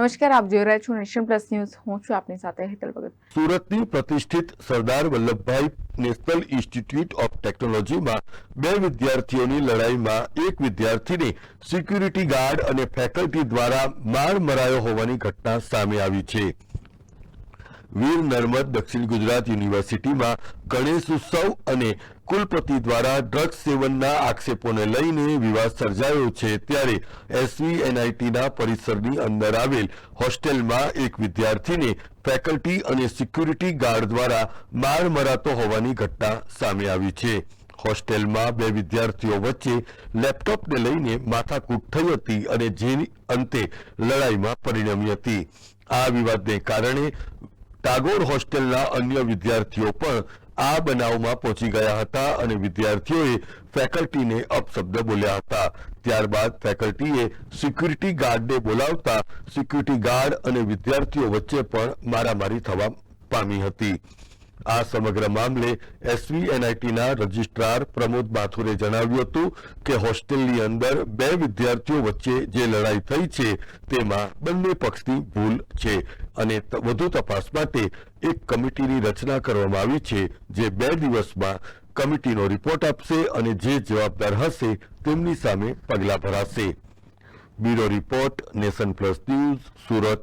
નમસ્કાર, આપ જોઈ રહ્યા છો નેશન પ્લસ ન્યૂઝ. હું છું આપની સાથે હેતલ ભગત. સુરતની પ્રતિષ્ઠિત Sardar Vallabhbhai national institute of ટેકનોલોજીમાં બે વિદ્યાર્થીઓની લડાઈમાં એક વિદ્યાર્થીને સિક્યુરિટી ગાર્ડ અને ફેકલ્ટી દ્વારા માર મરાયો હોવાની ઘટના સામે આવી છે. વીર નર્મદ દક્ષિણ ગુજરાત યુનિવર્સિટીમાં ગણેશ ઉત્સવ અને કુલપતિ દ્વારા ડ્રગ્સ સેવનના આક્ષેપોને લઈને વિવાદ સર્જાયો છે ત્યારે એસવી એનઆઈટીના પરિસરની અંદર આવેલ હોસ્ટેલમાં એક વિદ્યાર્થીને ફેકલ્ટી અને સિક્યુરિટી ગાર્ડ દ્વારા માર મરાતો હોવાની ઘટના સામે આવી છે. હોસ્ટેલમાં બે વિદ્યાર્થીઓ વચ્ચે લેપટોપને લઈને માથાકૂટ થઈ હતી અને જેની અંતે લડાઈમાં પરિણમી હતી. આ વિવાદને કારણે ટાગોર હોસ્ટેલના અન્ય વિદ્યાર્થીઓ પણ આ બનાવમાં પહોંચી ગયા હતા અને વિદ્યાર્થીઓએ ફેકલ્ટીને અપશબ્દ બોલ્યા હતા. ત્યારબાદ ફેકલ્ટીએ સિક્યુરિટી ગાર્ડને બોલાવતા સિક્યુરિટી ગાર્ડ અને વિદ્યાર્થીઓ વચ્ચે પણ મારામારી થવા પામી હતી. આ સમગ્ર મામલે એસવી એનઆઈટીના રજિસ્ટ્રાર પ્રમોદ માથુરે જણાવ્યું હતું કે હોસ્ટેલની અંદર બે વિદ્યાર્થીઓ વચ્ચે જે લડાઈ થઈ છે, તેમાં બંને પક્ષની ભૂલ છે અને વધુ તપાસ માટે એક કમિટીની રચના કરવામાં આવી છે, જે બે દિવસમાં કમિટીનો રિપોર્ટ આપશે અને જે જવાબદાર હશે તેમની સામે પગલાં ભરાશે. Bureau report, nation plus news, Surat.